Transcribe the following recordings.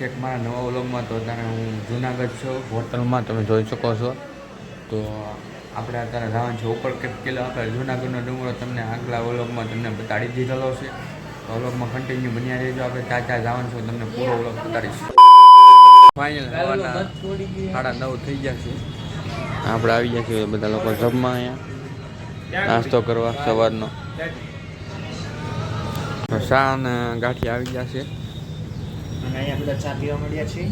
છે એક મારા નવા વ્લોગમાં તો અત્યારે હું જુનાગઢ છું. હોટલમાં તમે જોઈ શકો છો. તો આપણે અત્યારે જવાનું છે ઉપર કેપ કિલ્લો આપણે જુનાગઢનો ડુંગરો તમને આગલા વ્લોગમાં તમને બતાડી દીધેલો છે. તો વ્લોગમાં કન્ટિન્યુ બન્યા રહેજો. આપણે ત્યાં ત્યાં જવાનું છે તમને પૂરો વ્લોગ બતાડીશ. ફાઇનલ સવારના સાડા નવ થઈ ગયા છે. આપણે આવી ગયા છીએ બધા લોકો જમવા અહીંયા. નાસ્તો કરવા સવારનો. અને ગાંઠિયા આવી ગયા છે. અને અહીંયા બધા ચા પીવા મળ્યા છીએ.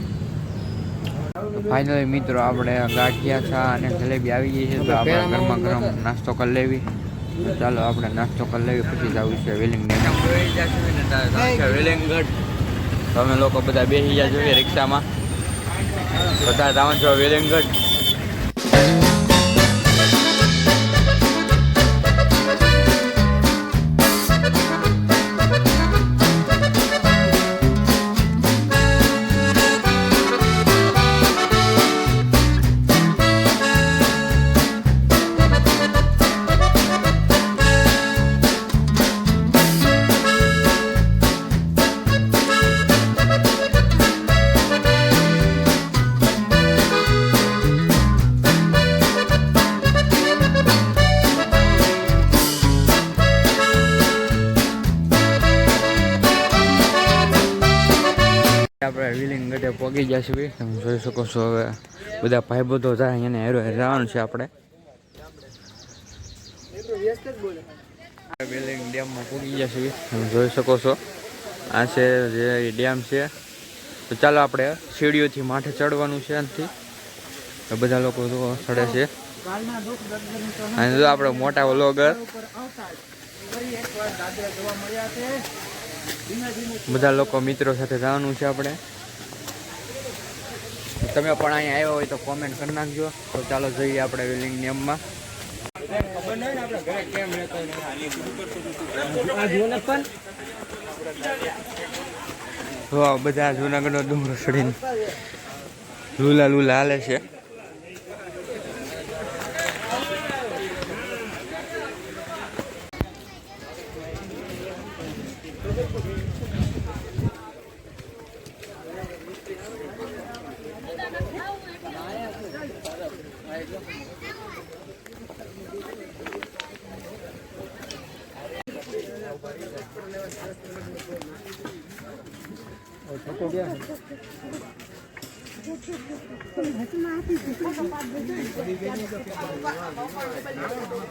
ફાઇનલી મિત્રો આપણે ગાંઠિયા ચા અને જલેબી આવી ગઈ છે તો આપણે ગરમા ગરમ નાસ્તો કરી લેવી. ચાલો આપણે નાસ્તો કરી લેવી પછી જવું છે વેલિંગ વેલિંગગઢ. તમે લોકો બધા બેસી ગયા જોઈએ રિક્ષામાં? બધા જવાનું છો વેલિંગગઢ પહોંચી ગયા છીએ તમે જોઈ શકો છો હવે બધા ભાઈબંધો જાય એને હેરો હેર જવાનું છે આપણે. વિલિંગ ડેમમાં પૂરી ગયા છે તમે જોઈ શકો છો. આ છે જે ડેમ છે. તો ચાલો આપણે સીડીઓથી માથે ચડવાનું છે આનાથી તો બધા લોકો તો ચડે છે. અને જો આપણે મોટા વ્લોગર. બધા લોકો મિત્રો સાથે જવાનું છે આપણે. તમે પણ અહીંયા આવ્યા હોય તો કોમેન્ટ કરી નાખજો. તો ચાલો જઈએ આપણે વેલિંગ નિયમમાં વાહ, બધા જુનાગઢનો ડુંગરો ચડીને લુલા લુલા હાલે છે.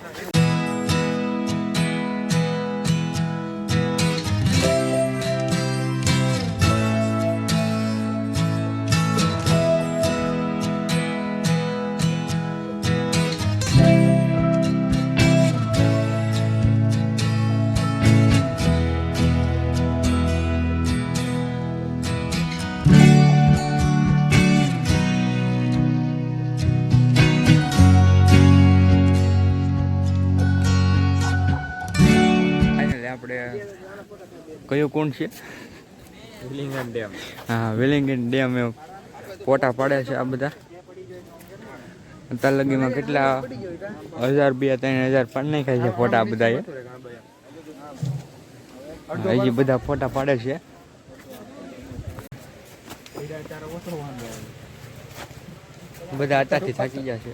ફાઇનલી આપણે કયું કોણ છે? Willingdon dam. હા વિલિંગન ડેમ એ ફોટા પાડે છે આ બધા. અત્યાર લગીમાં કેટલા હજાર બે ત્રણ હજાર પણ નહીં ખાય છે ફોટા બધા એ હજી બધા ફોટા પાડે છે. બધા અત્યારથી થાકી ગયા છે.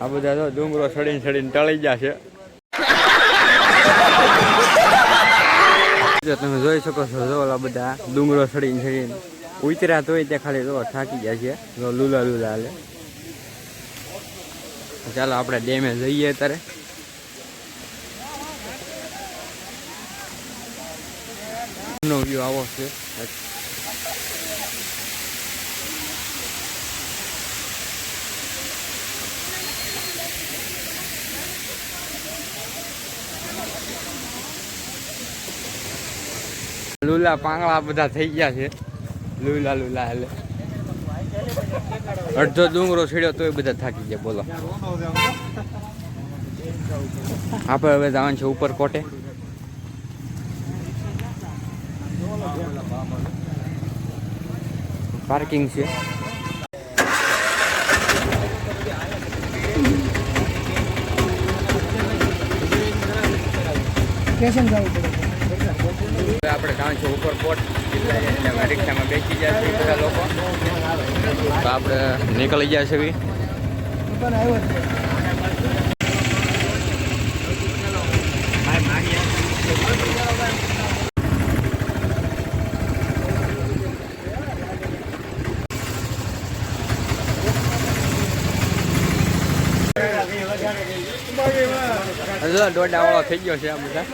આ બધા તો ડુંગરો સડીને સડીને ટળી ગયા છે. તમે જોઈ શકો છો, જો ઓલા બધા ડુંગરો સડીને સડીને ઉતર્યા તોય ત્યાં ખાલી જો થાકી ગયા છે. જો લુલા લુલા હાલે. ચાલો આપણે ડેમે જઈએ અત્યારે. નો વ્યૂ આવો છે. લુલા પાંગળા બધા થઈ ગયા છે. લુલા લુલા એટલે અડધો ડુંગરો છેડ્યો તો એ બધા થાકી ગયા, બોલો. આપણે હવે જવાનું છે ઉપર કોટે. પાર્કિંગ છે. કેશન જવું પડે. હવે આપણે જાણીશું છે ઉપર પોટ રિક્ષામાં બેસી જાય છે બધા લોકો. તો આપણે નીકળી જાય છે Come on, come નહીં. હજુ દોડા વાળો થઈ ગયો છે આ બધા.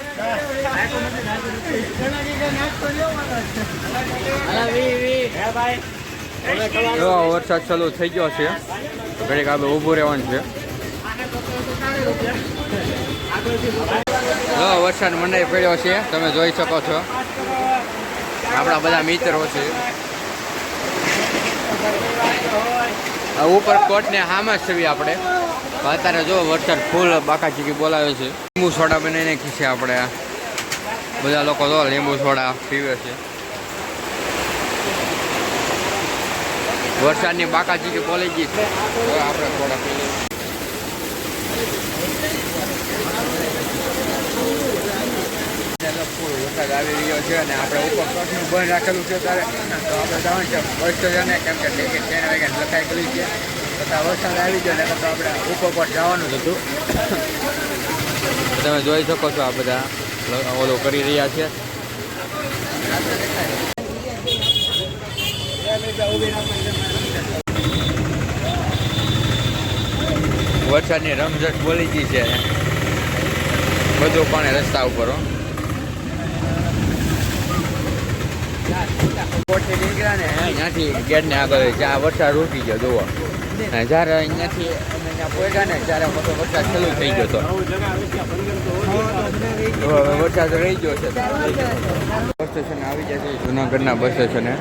વરસાદ ચાલુ થઈ ગયો છે. ઘડીક આપણે ઊભું રહેવાનું છે. વરસાદ મંડાઈ પડ્યો છે, તમે જોઈ શકો છો. આપણા બધા મિત્રો છે. ઉપર કોટને હામાં જ આપણે અત્યારે જો વરસાદ ફૂલ બાકાચીકી બોલાવે છે. લીંબુ સોડા બનાવીને ખીસે આપણે. બધા લોકો તો લીંબુ સોડા પીવે છે. વરસાદની બાકાચીકી બોલી ગઈ છે. આપણે થોડા પીએ વરસાદ આવી રહ્યો છે અને આપણે ઉપર કચ્છનું બંધ રાખેલું છે ત્યારે તો આપણે જવાનું છે બસ કેમ કે ટિકિટ ટ્રેન વેગન લખાઈ ગયેલી છે. વરસાદ આવી ગયો ને તો આપણે ઉપર પર જવાનું હતું. તમે જોઈ શકો છો આ બધા ઓલું કરી રહ્યા છે. વરસાદની રમઝટ બોલી ગઈ છે. બધું પાણી રસ્તા ઉપર, હો. કોટથી નીકળ્યા ને અહીંયાથી ગેટને આગળ જ્યાં વરસાદ રૂકી ગયો, જુઓ. જ્યારે અહીંયાથી અમે ત્યાં પહોંચ્યા ને, ત્યારે મોટો વરસાદ ચાલુ થઈ ગયો હતો વરસાદ રહી ગયો છે. બસ સ્ટેશન આવી છે, જુનાગઢના બસ સ્ટેશને.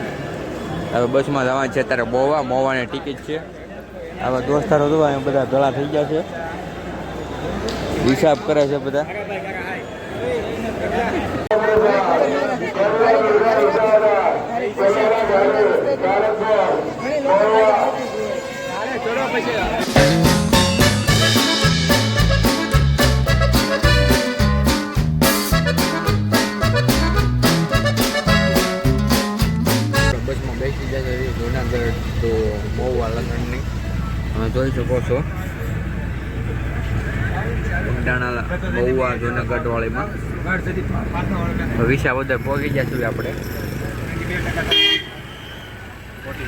હવે બસમાં જવાનું છે ત્યારે મોવા મોવાની ટિકિટ છે. આવા દોસ્તારો તો અહીંયા બધા ગળા થઈ ગયા છે. હિસાબ કરે છે બધા. બસમાં બેસી જશે છે જુનાગઢ તો મહુવા લગ્નની તમે જોઈ શકો છો. ઉંડાણા મહુવા જુનાગઢ વાળીમાં વિશા બધા પહોંચી ગયા છીએ આપણે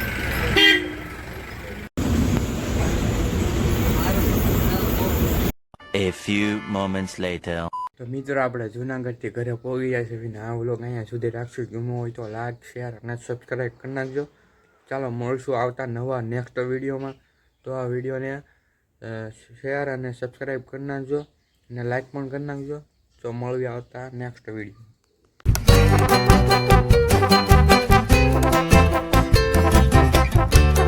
A few moments later. તો મિત્રો, આપણે જુનાગઢથી ઘરે પહોંચી જાય છે. વિના આ વ્લોગ અહીંયા સુધી રાખશું. ગમો હોય તો લાઈક શેર અને સબસ્ક્રાઈબ કરી નાખજો. ચાલો, મળશું આવતા નવા નેક્સ્ટ વિડીયોમાં. તો આ વિડીયોને શેર અને સબસ્ક્રાઈબ કરી નાખજો અને લાઈક પણ કરી નાખજો. તો મળવી આવતા નેક્સ્ટ વીડિયો